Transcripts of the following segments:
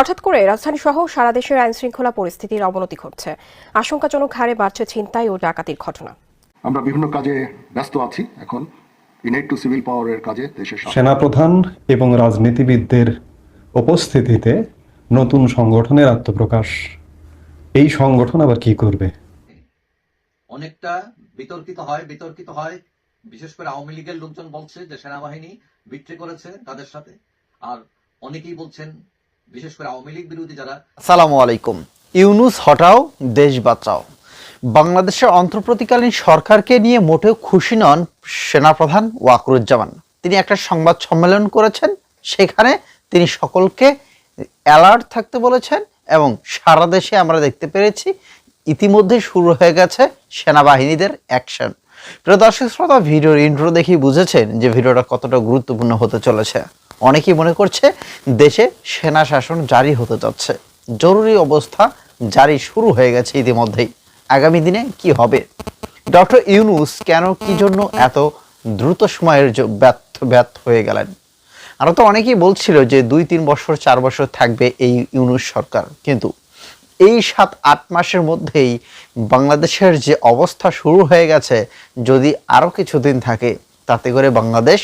হঠাৎ করে রাজধানী সহ সারা দেশের আইন শৃঙ্খলা পরিস্থিতির অবনতি ঘটছে। আশঙ্কাজনক হারে বাড়ছে ছিনতাই ও ডাকাতির ঘটনা। আমরা বিভিন্ন কাজে ব্যস্ত আছি এখন। ইনেট টু সিভিল পাওয়ারের কাজে দেশের। সেনাপ্রধান এবং রাজনীতিবিদদের উপস্থিতিতে নতুন সংগঠনের আত্মপ্রকাশ। এই সংগঠন আবার কি করবে? অনেকটা বিতর্কিত হয় বিতর্কিত হয়। বিশেষ করে আওয়ামী লীগের লোকজন বলছে যে সেনাবাহিনী বিক্রি করেছে তাদের সাথে। আর অনেকেই বলছেন বিশেষ করে আওয়ামী লীগ বিরোধী যারা। সালামু আলাইকুম। ইউনুস, হটাও, দেশ বাঁচাও। বাংলাদেশের অন্তর্বর্তীকালীন সরকারকে নিয়ে মোটেও খুশি নন সেনাপ্রধান ওয়াকরুজ্জামান। তিনি একটা সংবাদ সম্মেলন করেছেন, সেখানে তিনি সকলকে অ্যালার্ট থাকতে বলেছেন এবং সারা দেশে আমরা দেখতে পেরেছি, ইতিমধ্যে শুরু হয়ে গেছে সেনাবাহিনীদের অ্যাকশন প্রিয় দর্শক শ্রোতা, ভিডিওর ইন্ট্রো দেখেই বুঝেছেন যে ভিডিওটা কতটা গুরুত্বপূর্ণ হতে চলেছে। অনেকেই মনে করছে দেশে সেনা শাসন জারি হতে যাচ্ছে। জরুরি অবস্থা জারি শুরু হয়ে গেছে ইতিমধ্যেই। আগামী দিনে কি হবে? ডক্টর ইউনুস কেন কি জন্য এত দ্রুত সময়ের ব্যর্থ ব্যর্থ হয়ে গেলেন? আরও তো অনেকেই বলছিল যে দুই, তিন বছর, চার বছর থাকবে এই ইউনুস সরকার। কিন্তু এই সাত, আট মাসের মধ্যেই বাংলাদেশের যে অবস্থা শুরু হয়ে গেছে, যদি আরও কিছুদিন থাকে, তাতে করে বাংলাদেশ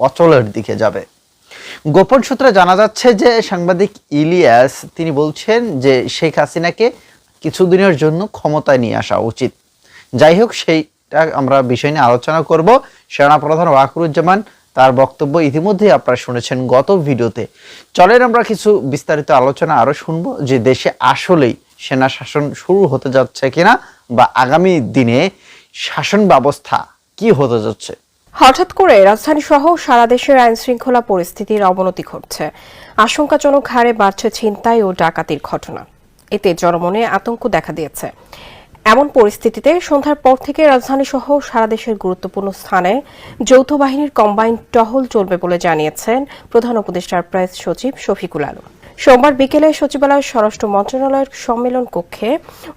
অচলের দিকে যাবে। গোপন সূত্রে জানা যাচ্ছে যে সাংবাদিক ইলিয়াস, তিনি বলছেন যে শেখ হাসিনাকে কিছুদিনের জন্য ক্ষমতায় নিয়ে আসা উচিত। যাই হোক, সেইটা আমরা বিষয় নিয়ে আলোচনা করব। সেনাপ্রধান ওয়াকরুজ্জামান তার বক্তব্য ইতিমধ্যেই আপনারা শুনেছেন গত ভিডিওতে। চলেন আমরা কিছু বিস্তারিত আলোচনা আরও শুনব যে দেশে আসলেই সেনা শাসন শুরু হতে যাচ্ছে কিনা বা আগামী দিনে শাসন ব্যবস্থা কি হতে যাচ্ছে। হঠাৎ করে রাজধানী সহ সারা দেশের আইন শৃঙ্খলা পরিস্থিতির অবনতি ঘটছে। আশঙ্কাজনক হারে বাড়ছে ছিনতাই ও ডাকাতির ঘটনা। এতে জনমনে আতঙ্ক দেখা দিয়েছে। এমন পরিস্থিতিতে সন্ধ্যার পর থেকে রাজধানী সহ সারা দেশের গুরুত্বপূর্ণ স্থানে যৌথ বাহিনীর কম্বাইন টহল চলবে বলে জানিয়েছেন প্রধান উপদেষ্টার প্রেস সচিব শফিকুল আলম। সোমবার বিকেলে সচিবালয়ের স্বরাষ্ট্র মন্ত্রণালয়ের সম্মেলন কক্ষে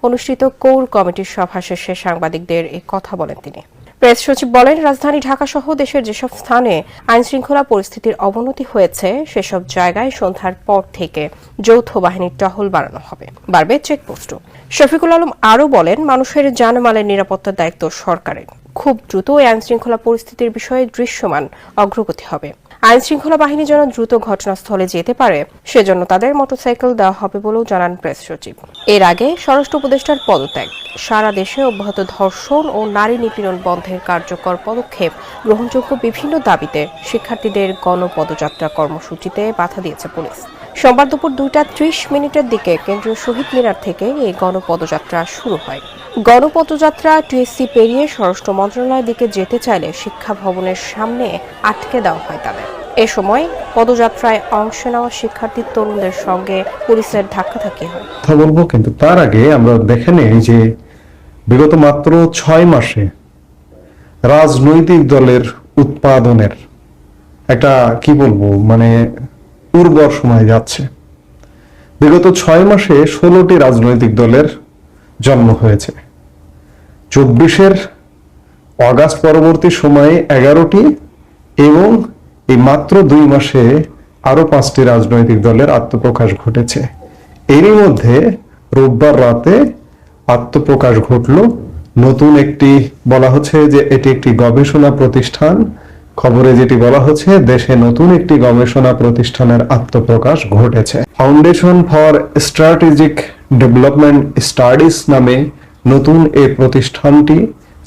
অনুষ্ঠিত কোর কমিটির সভা শেষে সাংবাদিকদের এ কথা বলেন তিনি। প্রেস সচিব বলেন, রাজধানী ঢাকা সহ দেশের যেসব স্থানে আইন শৃঙ্খলা পরিস্থিতির অবনতি হয়েছে, সেসব জায়গায় সন্ধ্যার পর থেকে যৌথ বাহিনীর টহল বাড়ানো হবে। বাড়বে চেকপোস্ট। শফিকুল আলম আরও বলেন, মানুষের জানমালের নিরাপত্তার দায়িত্ব সরকারের। খুব দ্রুত এই আইন শৃঙ্খলা পরিস্থিতির বিষয়ে দৃশ্যমান অগ্রগতি হবে। আইন শৃঙ্খলা বাহিনী যেন দ্রুত ঘটনাস্থলে যেতে পারে, সেজন্য তাদের মোটরসাইকেল দেওয়া হবে বলেও জানান প্রেস সচিব। এর আগে স্বরাষ্ট্র উপদেষ্টার পদত্যাগ। সারা দেশে অব্যাহত ধর্ষণ ও নারী নিপীড়ন বন্ধের কার্যকর পদক্ষেপ গ্রহণযোগ্য বিভিন্ন দাবিতে শিক্ষার্থীদের গণপদযাত্রা কর্মসূচিতে বাধা দিয়েছে পুলিশ। সোমবার দুপুর দুইটা ত্রিশ মিনিটের দিকে কেন্দ্রীয় শহীদ মিনার থেকে এই গণপদযাত্রা শুরু হয়। গণপদযাত্রা টিএসসি পেরিয়ে স্বরাষ্ট্র মন্ত্রণালয়ের দিকে যেতে চাইলে শিক্ষা ভবনের সামনে আটকে দেওয়া হয় তাদের। এ সময় পদযাত্রায় অংশ নেওয়া শিক্ষার্থী তরুণদের সঙ্গে পুলিশের ধাক্কাধাক্কি হয়। কথা বলব, কিন্তু তার আগে আমরা দেখে নেই যে বিগত মাত্র ছয় মাসে রাজনৈতিক দলের উৎপাদনের একটা, কি বলব মানে উর্বর সময় যাচ্ছে। বিগত ছয় মাসে ষোলোটি রাজনৈতিক দলের জন্ম হয়েছে। চব্বিশের অগাস্ট পরবর্তী সময়ে এগারোটি এবং এই মাত্র দুই মাসে আরও পাঁচটি রাজনৈতিক দলের আত্মপ্রকাশ ঘটেছে। এরই মধ্যে রোববার রাতে আত্মপ্রকাশ ঘটল নতুন একটি, বলা হচ্ছে যে এটি একটি গবেষণা প্রতিষ্ঠান খবরে যেটি বলা হচ্ছে, দেশে নতুন একটি গবেষণা প্রতিষ্ঠানের আত্মপ্রকাশ ঘটেছে। Foundation for strategic development studies নামে নতুন এই প্রতিষ্ঠানটি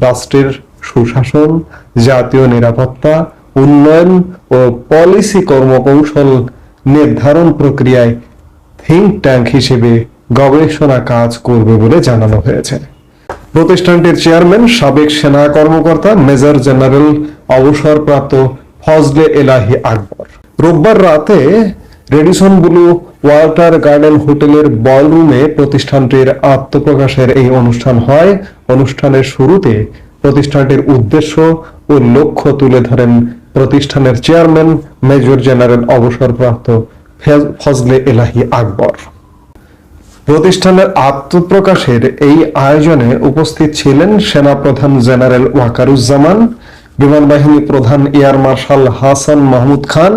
রাষ্ট্রের সুশাসন, জাতীয় নিরাপত্তা, উন্নয়ন ও পলিসি কর্মকৌশল নির্ধারণ প্রক্রিয়ায় থিঙ্ক ট্যাঙ্ক হিসেবে গবেষণা কাজ করবে বলে জানানো হয়েছে। প্রতিষ্ঠানটির চেয়ারম্যান, সাবেক সেনা কর্মকর্তা, মেজর জেনারেল, অবসরপ্রাপ্ত ফজলে এলাহি আকবর। রোববার রাতে রেডিসন ব্লু ওয়াল্টার গার্ডেন হোটেলের বলরুমে প্রতিষ্ঠানটির আত্মপ্রকাশের এই অনুষ্ঠান হয়। অনুষ্ঠানের শুরুতে প্রতিষ্ঠানটির উদ্দেশ্য ও লক্ষ্য তুলে ধরেন প্রতিষ্ঠানের চেয়ারম্যান, মেজর জেনারেল, অবসরপ্রাপ্ত ফেজ- ফজলে এলাহি আকবর। প্রতিষ্ঠানের আত্মপ্রকাশের এই আয়োজনে উপস্থিত ছিলেন সেনাপ্রধান জেনারেল ওয়াকারুজ্জামান বিমান বাহিনী প্রধান এয়ার মার্শাল হাসান মাহমুদ খান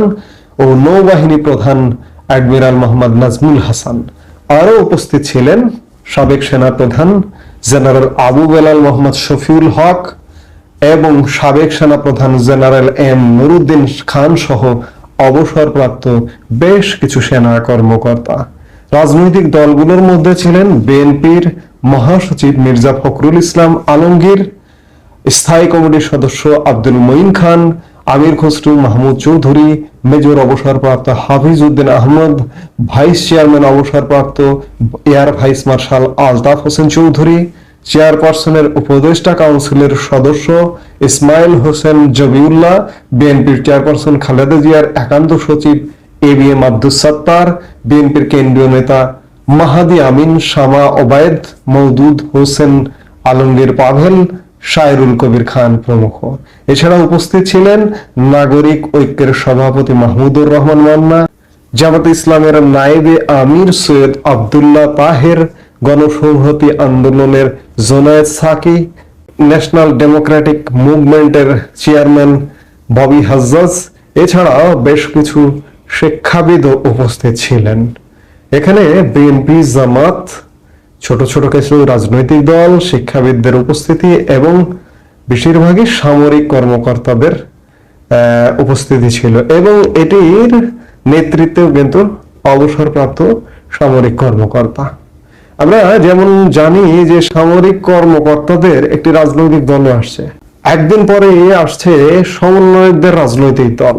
ও নৌবাহিনী প্রধান অ্যাডমিরাল মোহাম্মদ নাজমুল হাসান। আরও উপস্থিত ছিলেন সাবেক সেনাপ্রধান জেনারেল আবু বেলাল মোহাম্মদ শফিউল হক এবং সাবেক সেনাপ্রধান জেনারেল এম নুরুদ্দিন খান সহ অবসরপ্রাপ্ত বেশ কিছু সেনা কর্মকর্তা। রাজনৈতিক দলগুলোর মধ্যে ছিলেন বিএনপির মহাসচিব মির্জা ফখরুল ইসলাম আলমগীর, স্থায়ী কমিটির সদস্য আব্দুল মঈন খান, আমির খসরু মাহমুদ চৌধুরী, মেজর অবসরপ্রাপ্ত হাফিজ উদ্দিন আহমদ, ভাইস চেয়ারম্যান অবসরপ্রাপ্ত air vice marshal Altaf Hossain Chowdhury, চেয়ারপারসনের উপদেষ্টা কাউন্সিলের সদস্য ইসমাইল হোসেন জবিউল্লাহ, বিএনপির চেয়ারপারসন খালেদা জিয়ার একান্ত সচিব A B M Abdus Sattar, বিএনপির কেন্দ্রীয় নেতা মাহাদি আমিন, শামা ওবায়দ মৌদুদ হোসেন আলমগীর পাভেল, শায়রুল কবির খান প্রমুখ। এছাড়া উপস্থিত ছিলেন নাগরিক ঐক্যের সভাপতি মাহমুদুর রহমান মান্না, জামাত ইসলামের নায়েবে আমির সৈয়দ আবদুল্লাহ তাহের, গণসংহতি আন্দোলনের জোনায়েদ সাকি, ন্যাশনাল ডেমোক্রেটিক মুভমেন্টের চেয়ারম্যান ববি হাজ্জাজ, এছাড়াও বেশ কিছু শিক্ষাবিদও উপস্থিত ছিলেন। এখানে বিএনপি, জামাত, ছোট ছোট কিছু রাজনৈতিক দল, শিক্ষাবিদদের উপস্থিতি এবং বেশিরভাগই সামরিক কর্মকর্তাদের উপস্থিতি ছিল। এবং এটির নেতৃত্বেও কিন্তু অবসরপ্রাপ্ত সামরিক কর্মকর্তা। আমরা যেমন জানি যে সামরিক কর্মকর্তাদের একটি রাজনৈতিক দল আসছে। একদিন পরে আসছে সমন্বয়কদের রাজনৈতিক দল।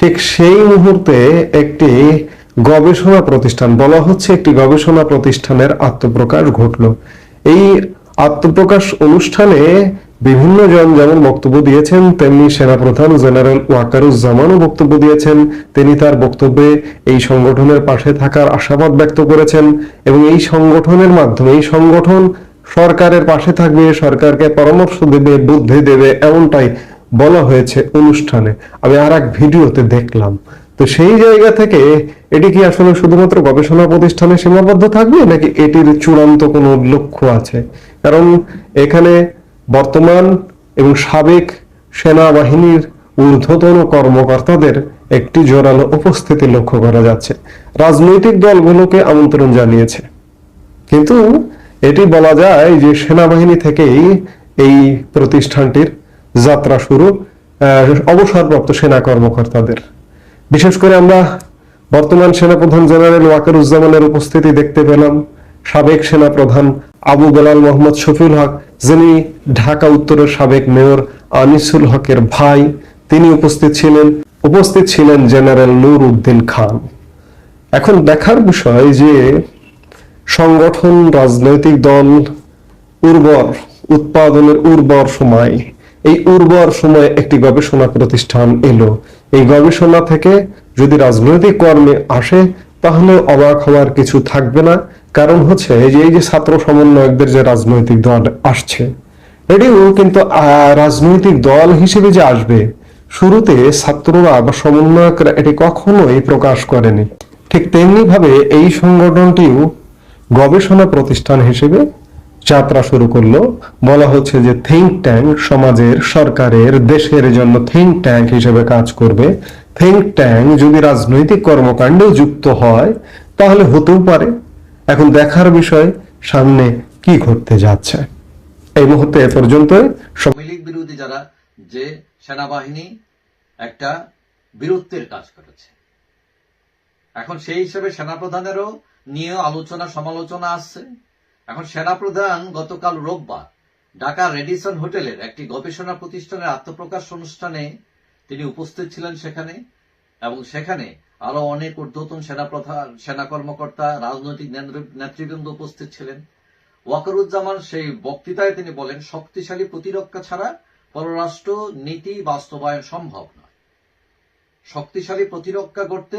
ঠিক সেই মুহূর্তে একটি গবেষণা প্রতিষ্ঠান, বলা হচ্ছে একটি গবেষণা প্রতিষ্ঠানের আত্মপ্রকাশ ঘটলো। এই আত্মপ্রকাশ অনুষ্ঠানে বিভিন্ন জন যেমন বক্তব্য দিয়েছেন, তেমনি সেনাপ্রধান জেনারেল ওয়াকারুজ্জামানও বক্তব্য দিয়েছেন। তিনি তার বক্তব্যে এই সংগঠনের পাশে থাকার আশাবাদ ব্যক্ত করেছেন এবং এই সংগঠনের মাধ্যমে, এই সংগঠন সরকারের পাশে থাকবে, সরকারকে পরামর্শ দেবে, বুদ্ধি দেবে, এমনটাই বলা হয়েছে অনুষ্ঠানে। আমি আর এক ভিডিওতে দেখলাম। তো সেই জায়গা থেকে এটি কি আসলে শুধুমাত্র গবেষণা প্রতিষ্ঠানে সীমাবদ্ধ থাকবে, নাকি এটির চূড়ান্ত কোনো লক্ষ্য আছে? কারণ এখানে বর্তমান এবং সাবেক সেনাবাহিনীর ঊর্ধ্বতন কর্মকর্তাদের একটি জোরালো উপস্থিতি লক্ষ্য করা যাচ্ছে। রাজনৈতিক দলগুলোকে আমন্ত্রণ জানিয়েছে। কিন্তু এটি বলা যায় যে সেনাবাহিনী থেকেই এই প্রতিষ্ঠানটির যাত্রা শুরু অবসরপ্রাপ্ত সেনা কর্মকর্তাদের। বিশেষ করে আমরা বর্তমান সেনাপ্রধান জেনারেল ওয়াকারুজ্জামানের উপস্থিতি দেখতে পেলাম। সাবেক সেনাপ্রধান আবু বেলাল মোহাম্মদ শফিউল হক, যিনি ঢাকা উত্তরের সাবেক মেয়র আনিসুল হকের ভাই, তিনি উপস্থিত ছিলেন। উপস্থিত ছিলেন জেনারেল নূর উদ্দিন খান। এখন দেখার বিষয় যে সংগঠন, রাজনৈতিক দল উর্বর, উৎপাদনের উর্বর সময়। এই উর্বর সময়ে একটি গবেষণা প্রতিষ্ঠান এলো। এই গবেষণা থেকে যদি রাজনৈতিক কর্মে আসে, তাহলে অবাক হওয়ার কিছু থাকবে না। কারণ হচ্ছে, এই যে এই যে ছাত্র সমন্বয়কদের যে রাজনৈতিক দল আসছে, এটিও কিন্তু রাজনৈতিক দল হিসেবে যে আসবে, শুরুতে ছাত্ররা বা সমন্বয়করা এটি কখনোই প্রকাশ করেনি। ঠিক তেমনি ভাবে এই সংগঠনটিও গবেষণা প্রতিষ্ঠান হিসেবে যাত্রা শুরু করল। বলা হচ্ছে যে থিঙ্ক ট্যাঙ্ক সমাজের, সরকারের, দেশের জন্য থিঙ্ক ট্যাঙ্ক হিসেবে কাজ করবে। থিঙ্ক ট্যাঙ্ক যদি রাজনৈতিক কর্মকাণ্ডেও যুক্ত হয়, তাহলে হতেও পারে। এখন দেখার বিষয়, সামনে কি ঘটতে যাচ্ছে? এই মুহূর্তে এ পর্যন্ত লীগ বিরোধী যারা, যে সেনাবাহিনী একটা বীরত্বের কাজ করেছে। এখন সেই হিসেবে সেনাপ্রধানেরও নিয়ে আলোচনা সমালোচনা আসছে এখন সেনাপ্রধান গতকাল রোববার ঢাকা রেডিসন হোটেলের একটি গবেষণা প্রতিষ্ঠানের আত্মপ্রকাশ অনুষ্ঠানে তিনি উপস্থিত ছিলেন সেখানে এবং সেখানে আরও অনেক ঊর্ধ্বতন সেনাপ্রধান, সেনা কর্মকর্তা, রাজনৈতিক নেতৃবৃন্দ উপস্থিত ছিলেন। ওয়াকারুজ্জামান সেই বক্তৃতায় তিনি বলেন, শক্তিশালী প্রতিরক্ষা ছাড়া পররাষ্ট্র নীতি বাস্তবায়ন সম্ভব নয়। শক্তিশালী প্রতিরক্ষা করতে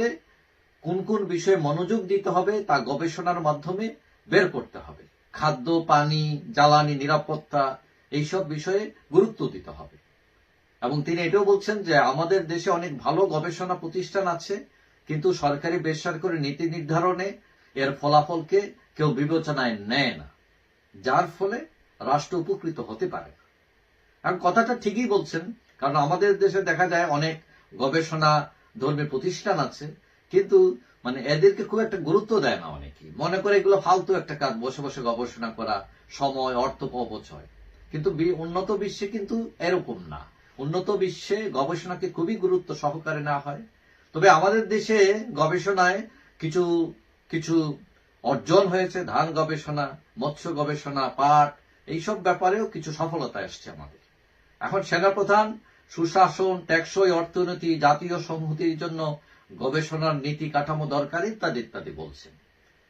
কোন কোন বিষয়ে মনোযোগ দিতে হবে তা গবেষণার মাধ্যমে বের করতে হবে। খাদ্য, পানি, জ্বালানি, নিরাপত্তা, এইসব বিষয়ে গুরুত্ব দিতে হবে। এবং তিনি এটাও বলছেন যে আমাদের দেশে অনেক ভালো গবেষণা প্রতিষ্ঠান আছে, কিন্তু সরকারি বেসরকারি নীতি নির্ধারণে এর ফলাফলকে কেউ বিবেচনায় নেয় না, যার ফলে রাষ্ট্র উপকৃত হতে পারে এখন কথাটা ঠিকই বলছেন, কারণ আমাদের দেশে দেখা যায় অনেক গবেষণা ধর্মী প্রতিষ্ঠান আছে, কিন্তু মানে এদেরকে খুব একটা গুরুত্ব দেয় না অনেকে। মনে করে এগুলো ফালতু একটা কাজ, বসে বসে গবেষণা করা, সময়, অর্থ, অপচয়। কিন্তু উন্নত বিশ্বে কিন্তু এরকম না। উন্নত বিশ্বে গবেষণাকে খুবই গুরুত্ব সহকারে না হয়। তবে আমাদের দেশে গবেষণায় কিছু কিছু অর্জন হয়েছে, ধান গবেষণা, মৎস্য গবেষণা, পাট, এইসব ব্যাপারেও কিছু সফলতা এসছে আমাদের। এখন সেনাপ্রধান সুশাসন, টেকসই অর্থনীতি, জাতীয় সংহতির জন্য গবেষণার নীতি কাঠামো দরকার, ইত্যাদি ইত্যাদি বলছেন।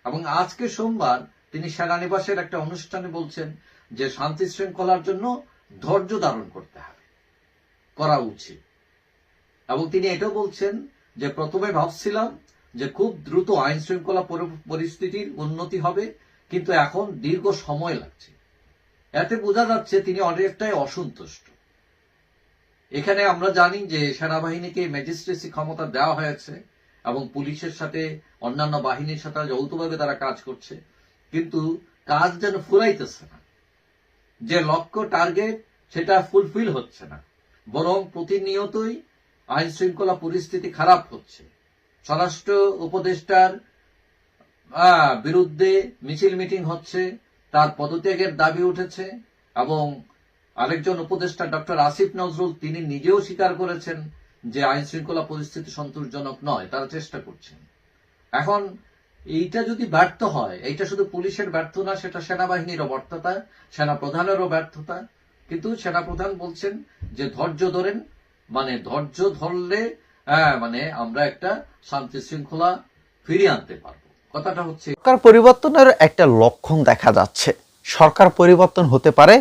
এবং আজকে সোমবার তিনি সেনানিবাসের একটা অনুষ্ঠানে বলছেন যে শান্তি শৃঙ্খলার জন্য ধৈর্য ধারণ করতে হবে, করা উচিত। এবং তিনি এটাও বলছেন যে প্রথমে ভাবছিলাম যে খুব দ্রুত আইন শৃঙ্খলা পরিস্থিতির উন্নতি হবে, কিন্তু এখন দীর্ঘ সময় লাগছে। এতে বোঝা যাচ্ছে তিনি অনেকটাই অসন্তুষ্ট। এখানে আমরা জানি যে সেনাবাহিনীকে ম্যাজিস্ট্রেসি ক্ষমতা দেওয়া হয়েছে এবং পুলিশের সাথে অন্যান্য বাহিনীর সাথে যৌথভাবে তারা কাজ করছে। কিন্তু কাজ যেন ফুরাইতেছে না। যে লক্ষ্য, টার্গেট, সেটা ফুলফিল হচ্ছে না। বরং প্রতিনিয়তই আইন শৃঙ্খলা পরিস্থিতি খারাপ হচ্ছে। স্বরাষ্ট্র উপদেষ্টার বিরুদ্ধে মিছিল মিটিং হচ্ছে, তার পদত্যাগের দাবি উঠেছে এবং আরেকজন উপদেষ্টা, ডক্টর আসিফ নজরুল, তিনি নিজেও স্বীকার করেছেন যে আইন শৃঙ্খলা পরিস্থিতি সন্তোষজনক নয়, তারা চেষ্টা করছেন। এখন, এইটা যদি ব্যর্থ হয়, এইটা শুধু পুলিশের ব্যর্থ না সেটা সেনাবাহিনীরও ব্যর্থতা সেনা প্রধানেরও ব্যর্থতা, কিন্তু সেনাপ্রধান বলছেন যে ধৈর্য ধরেন মানে ধৈর্য ধরলে হ্যাঁ মানে আমরা একটা শান্তি শৃঙ্খলা ফিরিয়ে আনতে পারব। কথাটা হচ্ছে সরকার পরিবর্তনের একটা লক্ষণ দেখা যাচ্ছে। সরকার পরিবর্তন হতে পারে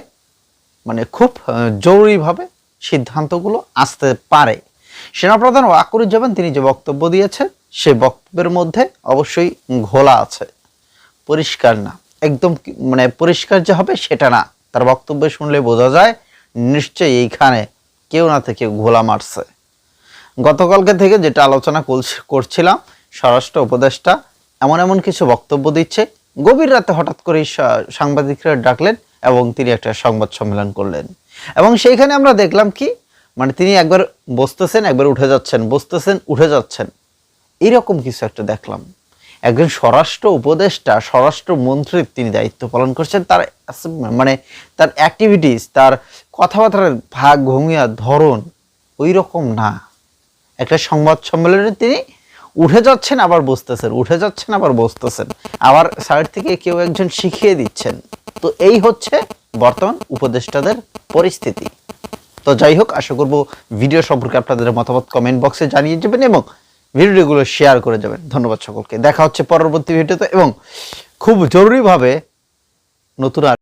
মানে খুব জরুরিভাবে সিদ্ধান্তগুলো আসতে পারে। সেনাপ্রধান ওয়াকুরুজ্জামান তিনি যে বক্তব্য দিয়েছেন, সে বক্তব্যের মধ্যে অবশ্যই ঘোলা আছে। পরিষ্কার না। একদম মানে পরিষ্কার যে হবে সেটা না। তার বক্তব্য শুনলে বোঝা যায়, নিশ্চয়ই এইখানে কেউ না থেকে ঘোলা মারছে। গতকালকে থেকে যেটা আলোচনা করছ- করছিলাম, স্বরাষ্ট্র উপদেষ্টা এমন এমন কিছু বক্তব্য দিচ্ছে। গভীর রাতে হঠাৎ করে সাংবাদিকরা ডাকলেন এবং তিনি একটা সংবাদ সম্মেলন করলেন। এবং সেইখানে আমরা দেখলাম কি মানে তিনি একবার বসতেছেন, একবার উঠে যাচ্ছেন, বসতেছেন, উঠে যাচ্ছেন। এইরকম কিছু একটা দেখলাম। একজন স্বরাষ্ট্র উপদেষ্টা, স্বরাষ্ট্র মন্ত্রীর তিনি দায়িত্ব পালন করছেন, তার মানে তার অ্যাক্টিভিটিস তার কথাবার্তার ভাগ ভঙ্গিয়া ধরন ওই রকম না। একটা সংবাদ সম্মেলনে তিনি উঠে যাচ্ছেন, আবার বসতেছেন, উঠে যাচ্ছেন, আবার বসতেছেন। আবার সাইড থেকে কেউ একজন শিখিয়ে দিচ্ছেন। তো এই হচ্ছে বর্তমান উপদেষ্টাদের পরিস্থিতি। তো যাই হোক, আশা করব ভিডিও সম্পর্কে আপনাদের মতামত কমেন্ট বক্সে জানিয়ে যাবেন এবং ভিডিওগুলো শেয়ার করে যাবেন ধন্যবাদ সকলকে। দেখা হচ্ছে পরবর্তী ভিডিওতে এবং খুব জরুরিভাবে নতুন